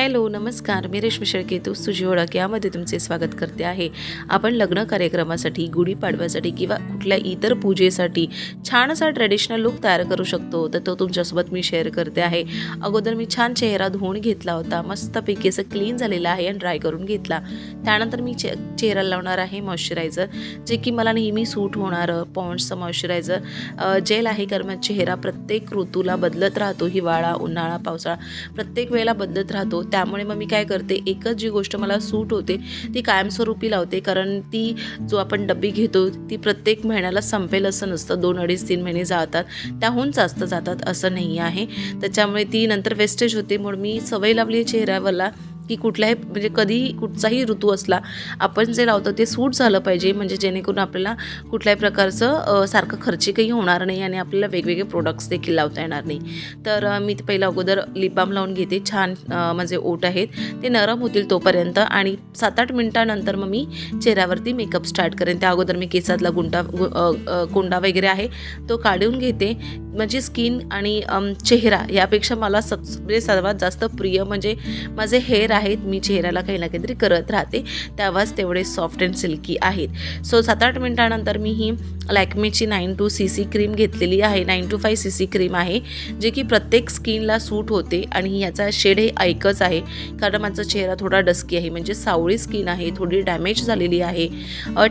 Hello नमस्कार. मी रेश्मी शेळके तू तुझी ओळख यामध्ये तुमचे स्वागत करते आहे. आपण लग्न कार्यक्रमासाठी गुढीपाडव्यासाठी किंवा कुठल्या इतर पूजेसाठी छान असा ट्रेडिशनल लुक तयार करू शकतो. तर तो तुमच्यासोबत मी शेअर करते आहे. अगोदर मी छान चेहरा धुवून घेतला होता. मस्तपैकी असं क्लीन झालेला आहे आणि ड्राय करून घेतला. त्यानंतर मी चे चेहऱ्याला लावणार आहे मॉइश्चरायझर जे की मला नेहमी सूट होणारं पॉन्ड्सचं मॉइश्चरायझर जेल आहे कारण माझा चेहरा प्रत्येक ऋतूला बदलत राहतो. हिवाळा उन्हाळा पावसाळा प्रत्येक वेळेला बदलत राहतो. त्यामुळे मग मी काय करते एकच जी गोष्ट मला सूट होते ती कायमस्वरूपी लावते. कारण ती जो आपण डब्बी घेतो ती प्रत्येक महिन्याला संपेल असं नसतं. दोन अडीच तीन महिने जातात. त्याहून जास्त जातात असं नाही आहे. त्याच्यामुळे ती नंतर वेस्टेज होते. म्हणून मी सवय लावली आहे चेहऱ्यावरला. की कुठल्याही म्हणजे कधी कुठचाही ऋतू असला आपण जे लावतो ते सूट झालं पाहिजे. म्हणजे जेणेकरून आपल्याला कुठल्याही प्रकारचं सारखं खर्चिकही होणार नाही आणि आपल्याला वेगवेगळे प्रोडक्ट्स देखील लावता येणार नाही. तर मी ते पहिलं अगोदर लिपबाम लावून घेते. छान माझे ओट आहेत. ते नरम होतील तोपर्यंत आणि सात आठ मिनटानंतर मग मी चेहऱ्यावरती मेकअप स्टार्ट करेन. त्या अगोदर मी केसातला गुंटा गु- कोंडा वगैरे आहे तो काढून घेते. म्हणजे स्किन आणि चेहरा यापेक्षा मला सब म्हणजे सर्वात जास्त प्रिय म्हणजे माझे हेअर आहेत. मी चेहऱ्याला काही ना काहीतरी करत राहते. तेव्हाच तेवढे सॉफ्ट अँड सिल्की आहेत. सो सात आठ मिनटानंतर मी ही लॅक्मेची nine to C C cream घेतलेली आहे. Nine to five C C cream आहे जे की प्रत्येक स्किनला सूट होते आणि ह्याचा शेड हे ऐकच आहे. कारण माझा चेहरा थोडा डस्की आहे. म्हणजे सावळी स्किन आहे थोडी डॅमेज झालेली आहे.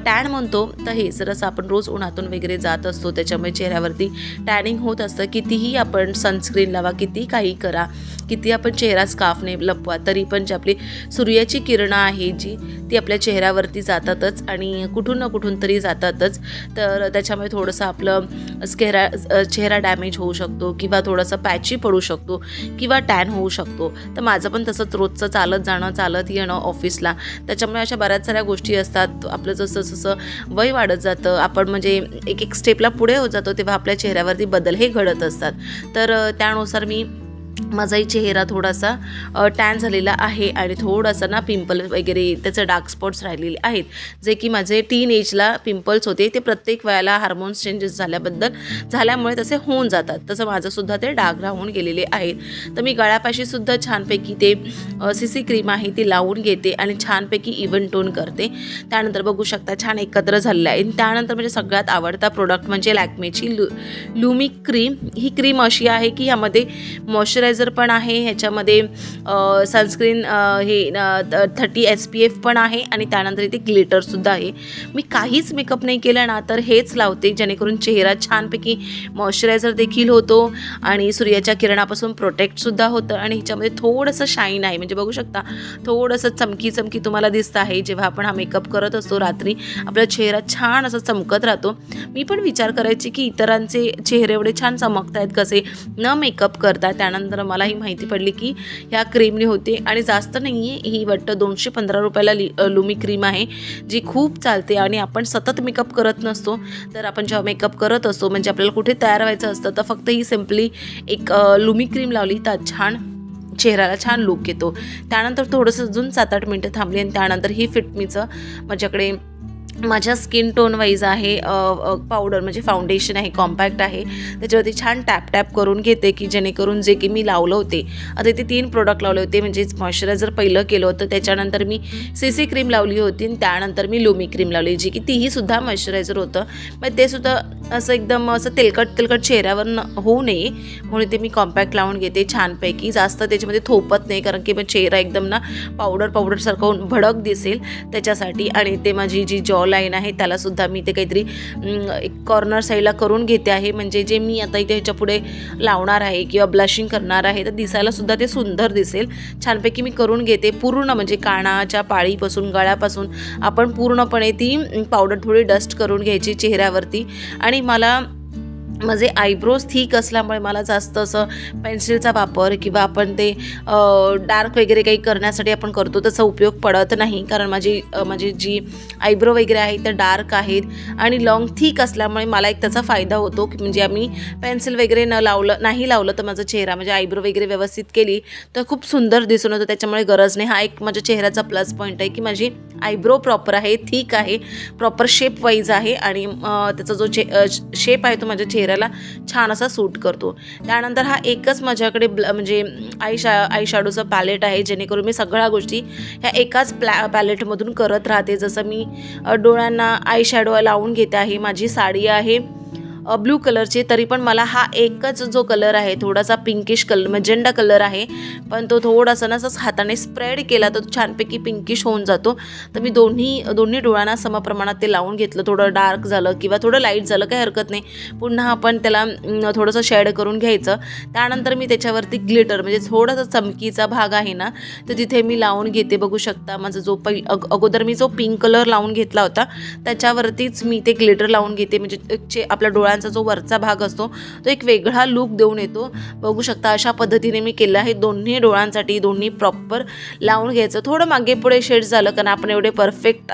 टॅन म्हणतो तर हे जर आपण रोज उन्हातून वगैरे जात असतो. त्याच्यामुळे चेहऱ्यावरती टॅनिंग होत असतं. कितीही आपण सनस्क्रीन लावा किती काही करा किती आपण चेहरा स्कार्फने लपवा तरी पण जी आपली सूर्याची किरणं आहे जी ती आपल्या चेहऱ्यावरती जातातच आणि कुठून ना कुठून तरी जातातच. तर त्याच्यामुळे थोडंसं आपलं स्केरा चेहरा डॅमेज होऊ शकतो किंवा थोडंसं पॅची पडू शकतो किंवा टॅन होऊ शकतो. तर माझं पण तसंच रोजचं चालत जाणं चालत येणं ऑफिसला. त्याच्यामुळे अशा बऱ्याच साऱ्या गोष्टी असतात. आपलं जसं जसं वय वाढत जातं आपण म्हणजे एक एक स्टेपला पुढे होत जातो तेव्हा आपल्या चेहऱ्यावरती बदल हे घडत असतात. तर त्यानुसार मी माझाही चेहरा थोडासा टॅन झालेला आहे आणि थोडासा ना पिंपल वगैरे त्याचं डार्क स्पॉट्स राहिलेले आहेत. जे की माझे टीन एजला पिंपल्स होते ते प्रत्येक वेळेला हार्मोन्स चेंजेस झाल्याबद्दल झाल्यामुळे तसे होऊन जातात. तसं माझंसुद्धा ते डाग राहून गेलेले आहेत. तर मी गळ्यापाशी सुद्धा छानपैकी ते सी सी क्रीम आहे ती लावून घेते आणि छानपैकी इव्हन टोन करते. त्यानंतर बघू शकता छान एकत्र झालेलं आहे. आणि त्यानंतर म्हणजे सगळ्यात आवडता प्रोडक्ट म्हणजे लॅक्मेची लु लुमिक क्रीम ही क्रीम अशी आहे की यामध्ये मॉइश्चरायझर पण आहे ह्याच्यामध्ये सनस्क्रीन हे थर्टी एस पी एफ पण आहे आणि त्यानंतर इथे ग्लिटरसुद्धा आहे. मी काहीच मेकअप नाही केलं ना तर हेच लावते जेणेकरून चेहरा छानपैकी मॉइश्चरायझर देखील होतो आणि सूर्याच्या किरणापासून प्रोटेक्टसुद्धा होतं आणि ह्याच्यामध्ये थोडंसं शाईन आहे. म्हणजे बघू शकता थोडंसं चमकी चमकी तुम्हाला दिसतं आहे जेव्हा आपण हा मेकअप करत असतो रात्री आपला चेहरा छान असा चमकत राहतो. मी पण विचार करायची की इतरांचे चेहरे एवढे छान चमकत आहेत कसे? न मेकअप करता त्यानंतर मला ही माहिती पडली की ह्या क्रीमने होते. आणि जास्त नाही आहे ही वाटतं दोनशे पंधरा रुपयाला लि लुमी क्रीम आहे जी खूप चालते आणि आपण सतत मेकअप करत नसतो. तर आपण जेव्हा मेकअप करत असतो म्हणजे आपल्याला कुठे तयार व्हायचं असतं तर फक्त ही सिम्पली एक लुमी क्रीम लावली तर छान चेहऱ्याला छान लुक येतो. त्यानंतर थोडंसं अजून सात आठ मिनटं थांबली आणि त्यानंतर ही फिटमीचं माझ्याकडे माझ्या स्किन टोन वाईज आहे पावडर म्हणजे फाउंडेशन आहे कॉम्पॅक्ट आहे. त्याच्यावरती छान टॅप टॅप करून घेते की जेणेकरून जे की मी लावलं होते. आता ते तीन प्रोडक्ट लावले होते म्हणजेच मॉइश्चरायझर पहिलं केलं होतं त्याच्यानंतर मी सी सी क्रीम लावली होती आणि त्यानंतर मी लुमी क्रीम लावली जी की तीही सुद्धा मॉइश्चरायझर होतं. मग ते सुद्धा असं एकदम असं तेलकट तेलकट चेहऱ्यावर न होऊ नये. म्हणून ते मी कॉम्पॅक्ट लावून घेते छानपैकी. जास्त त्याच्यामध्ये थोपत नाही कारण की मग चेहरा एकदम ना पावडर पावडरसारखं होऊन भडक दिसेल त्याच्यासाठी. आणि ते माझी जी जॉल लाईन आहे त्यालासुद्धा मी ते काहीतरी एक कॉर्नर साईडला करून घेते आहे. म्हणजे जे मी आता इथे ह्याच्या पुढे लावणार आहे किंवा ब्लशिंग करणार आहे तर दिसायलासुद्धा ते सुंदर दिसेल. छानपैकी मी करून घेते पूर्ण म्हणजे कानाच्या पाळीपासून गळ्यापासून आपण पूर्णपणे ती पावडर थोडी डस्ट करून घ्यायची चेहऱ्यावरती. आणि मला माझे आयब्रोज थिक असल्यामुळे मला जास्त असं पेन्सिलचा वापर किंवा आपण ते डार्क वगैरे काही करण्यासाठी आपण करतो तसा उपयोग पडत नाही. कारण माझी माझी जी आयब्रो वगैरे आहे त्या डार्क आहेत आणि लॉंग थिक असल्यामुळे मला एक त्याचा फायदा होतो की म्हणजे आम्ही पेन्सिल वगैरे न लावलं नाही लावलं तर माझा चेहरा म्हणजे आयब्रो वगैरे व्यवस्थित केली तर खूप सुंदर दिसून होतं त्याच्यामुळे गरज नाही. हा एक माझ्या चेहऱ्याचा प्लस पॉईंट आहे की माझी आयब्रो प्रॉपर आहे थिक आहे प्रॉपर शेप वाईज आहे आणि त्याचा जो चे शेप आहे तो माझ्या चेहरा चेहऱ्याला छान असा सूट करतो. त्यानंतर हा एकच माझ्याकडे ब्ल म्हणजे आय शा आय शॅडोचा पॅलेट आहे जेणेकरून मी सगळ्या गोष्टी ह्या एकाच प्लॅ पॅलेटमधून करत राहते. जसं मी डोळ्यांना आय शॅडो लावून घेते आहे माझी साडी आहे. ब्लू कलरचे तरी पण मला हा एकच जो कलर आहे थोडासा पिंकिश कलर मजेंडा म्हणजे कलर आहे पण तो थोडासा ना हाताने स्प्रेड केला तर तो छानपैकी पिंकिश होऊन जातो. तर मी दोन्ही दोन्ही डोळ्यांना समप्रमाणात ते लावून घेतलं थोडं डार्क झालं किंवा थोडं लाइट झालं काही हरकत नाही. पुन्हा आपण त्याला थोडंसं शेड करून घ्यायचं. त्यानंतर मी त्याच्यावरती ग्लिटर म्हणजे थोडासा चमकीचा भाग आहे ना तर तिथे मी लावून घेते. बघू शकता माझा जो पै अग अगोदर मी जो पिंक कलर लावून घेतला होता त्याच्यावरतीच मी ते ग्लिटर लावून घेते. म्हणजे एक चे फुलांचा जो वरचा भाग असतो तो एक वेगळा लूक देऊन येतो. बघू शकता अशा पद्धतीने मी केलं आहे. दोन्ही डोळ्यांसाठी दोन्ही प्रॉपर लावून घ्यायचं. थोडं मागे पुढे शेड झालं कारण आपण एवढे परफेक्ट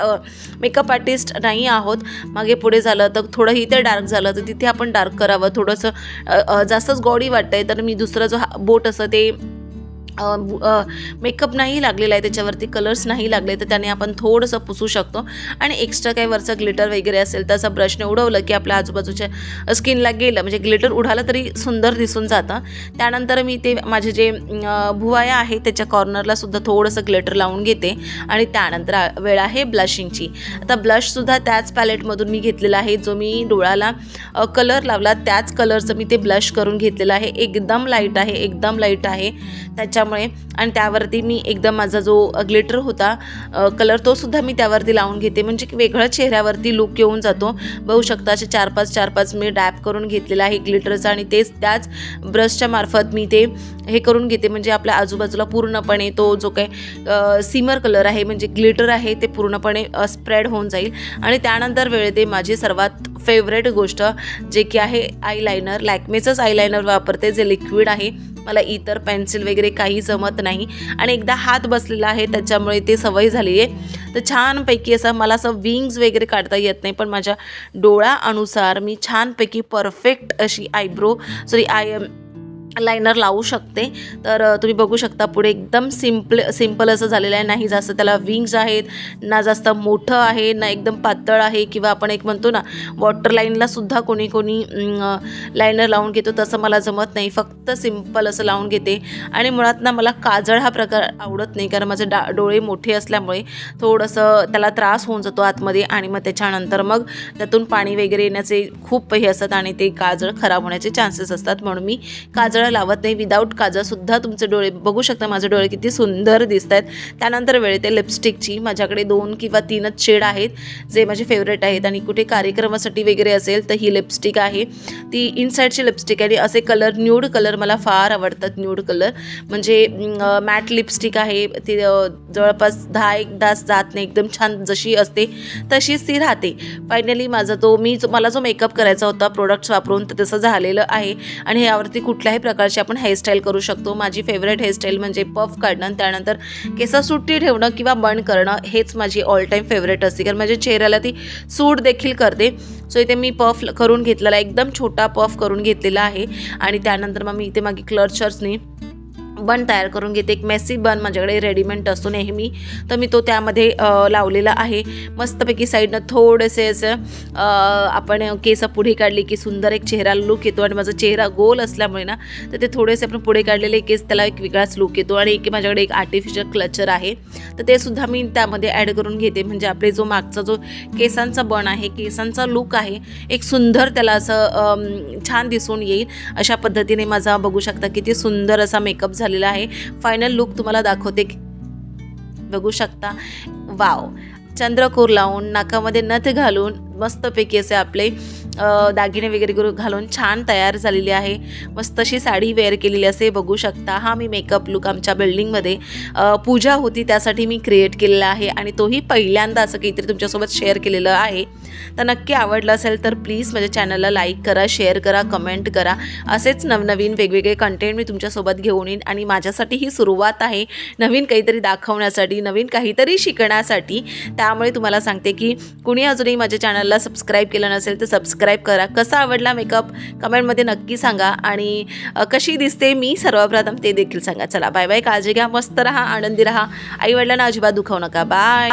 मेकअप आर्टिस्ट नाही आहोत. मागे पुढे झालं तर थोडं इथे डार्क झालं तर तिथे आपण डार्क करावं. थोडंसं जास्तच गॉडी वाटतंय तर मी दुसरं जो हा- बोट असं ते मेकअप नाही लागलेला आहे त्याच्यावरती कलर्स नाही लागले तर त्याने आपण थोडंसं पुसू शकतो. आणि एक्स्ट्रा काही वरचं ग्लिटर वगैरे असेल तर असं ब्रशने उडवलं की आपल्या आजूबाजूच्या स्किनला गेलं म्हणजे ग्लिटर उडालं तरी सुंदर दिसून जातं. त्यानंतर मी ते माझे जे भुवाया आहे त्याच्या कॉर्नरला सुद्धा थोडंसं ग्लिटर लावून घेते. आणि त्यानंतर वेळ आहे ब्लशिंगची आता ब्लशसुद्धा त्याच पॅलेटमधून मी घेतलेला आहे जो मी डोळ्याला कलर लावला त्याच कलरचं मी ते ब्लश करून घेतलेलं आहे. एकदम लाइट आहे एकदम लाइट आहे. त्याच्या त्याच्यामुळे आणि त्यावरती मी एकदम माझा जो ग्लिटर होता कलर तो सुद्धा मी त्यावरती लावून घेते. म्हणजे की वेगळा चेहऱ्यावरती लुक येऊन जातो. बघू शकता असे चार पाच चार पाच मी डॅप करून घेतलेला आहे ग्लिटरचा आणि तेच त्याच ब्रशच्या मार्फत मी ते हे करून घेते. म्हणजे आपल्या आजूबाजूला पूर्णपणे तो जो काही सिमर कलर आहे म्हणजे ग्लिटर आहे ते पूर्णपणे स्प्रेड होऊन जाईल. आणि त्यानंतर वेळेत माझे माझी सर्वात फेवरेट गोष्ट जे की आहे आयलायनर लॅक्मेचंच आयलायनर वापरते जे लिक्विड आहे. मला इतर पेन्सिल वगैरे काही जमत नाही. आणि एकदा हात बसलेला आहे त्याच्यामुळे ते सवय झाली आहे तर छानपैकी असं मला असं विंग्स वगैरे काढता येत नाही पण माझ्या डोळ्यानुसार मी छानपैकी परफेक्ट अशी आयब्रो सॉरी आय लायनर लावू शकते. तर तुम्ही बघू शकता पुढे एकदम सिंपल सिंपल असं झालेलं आहे. नाही जास्त त्याला विंग्स आहेत ना जास्त मोठं आहे ना एकदम पातळ आहे किंवा आपण एक म्हणतो ना वॉटर लाईनलासुद्धा कोणी कोणी लायनर लावून घेतो तसं मला जमत नाही. फक्त सिंपल असं लावून घेते. आणि मुळात ना मला काजळ हा प्रकार आवडत नाही. कारण माझे डा डोळे मोठे असल्यामुळे थोडंसं त्याला त्रास होऊन जातो आतमध्ये आणि मग त्याच्यानंतर मग त्यातून पाणी वगैरे येण्याचे खूप हे असतात आणि ते काजळ खराब होण्याचे चान्सेस असतात. म्हणून मी काजळ लावत नाही. विदाऊट काजळसुद्धा तुमचे डोळे बघू शकता माझे डोळे किती सुंदर दिसत आहेत त्यानंतर वेळ ते लिपस्टिकची माझ्याकडे दोन किंवा तीनच शेड आहेत जे माझे फेवरेट आहेत. आणि कुठे कार्यक्रमासाठी वगैरे असेल तर ही लिपस्टिक आहे. ती इनसाईडची लिपस्टिक आहे आणि असे कलर न्यूड कलर मला फार आवडतात न्यूड कलर म्हणजे मॅट लिपस्टिक आहे. ती जवळपास दहा एक तास जात नाही. एकदम छान जशी असते तशीच ती राहते. फायनली माझा तो मी जो मला जो मेकअप करायचा होता प्रोडक्ट्स वापरून तर तसं झालेलं आहे. आणि यावरती कुठल्याही प्रकार प्रकारची आपण हेअरस्टाईल करू शकतो. माझी फेवरेट हेअरस्टाईल म्हणजे पफ काढणं त्यानंतर केस सुट्टी ठेवणं किंवा बंद करणं हेच माझी ऑल टाईम फेवरेट असते. कारण माझ्या चेहऱ्याला ती सूट देखील करते. सो इथे मी पफ करून घेतलेला आहे. एकदम छोटा पफ करून घेतलेला आहे. आणि त्यानंतर मग मी इथे मागे क्लर्चर्सनी बन तयार करून घेते. एक मेसी बन माझ्याकडे रेडीमेड असतो नेहमी. तर मी तो त्यामध्ये लावलेला आहे. मस्तपैकी साईडनं थोडेसे असं आपण केस पुढे काढली की सुंदर एक चेहरा लुक येतो आणि माझा चेहरा गोल असल्यामुळे ना तर ते थोडेसे आपण पुढे काढलेले केस त्याला एक वेगळाच लुक येतो आणि एक माझ्याकडे एक आर्टिफिशियल क्लचर आहे. तर ते सुद्धा मी त्यामध्ये ॲड करून घेते. म्हणजे आपले जो मागचा जो केसांचा बन आहे केसांचा लुक आहे एक सुंदर त्याला असं छान दिसून येईल. अशा पद्धतीने माझा बघू शकता किती सुंदर असा मेकअप झाला. झालेला आहे. फायनल लुक तुम्हाला दाखवते. बघू शकता. वाव चंद्रकोर लावून नाकामध्ये नथ घालून मस्तपैकी असे आपले दागिने वगैरे करून घालून छान तयार झालेली आहे. मस्त अशी साडी वेअर केलेली असे बघू शकता. हा मी मेकअप लुक आमच्या बिल्डिंगमध्ये पूजा होती त्यासाठी मी क्रिएट केलेला आहे आणि तोही पहिल्यांदा असं काहीतरी तुमच्यासोबत शेअर केलेलं आहे. तर नक्की आवडलं असेल तर प्लीज माझ्या चॅनलला लाईक करा शेअर करा कमेंट करा. असेच नवनवीन वेगवेगळे कंटेंट मी तुमच्यासोबत घेऊन येईन आणि माझ्यासाठी ही सुरुवात आहे नवीन काहीतरी दाखवण्यासाठी नवीन काहीतरी शिकण्यासाठी. त्यामुळे तुम्हाला सांगते की कुणी अजूनही माझ्या चॅनलला सबस्क्राईब केलं नसेल तर सबस्क्राईब करा. कसा आवडला मेकअप कमेंटमध्ये नक्की सांगा. आणि कशी दिसते मी सर्वप्रथम ते देखील सांगा. चला बाय बाय काळजी घ्या मस्त राहा आनंदी राहा. आई वडिलांना अजिबात दुखावू नका. बाय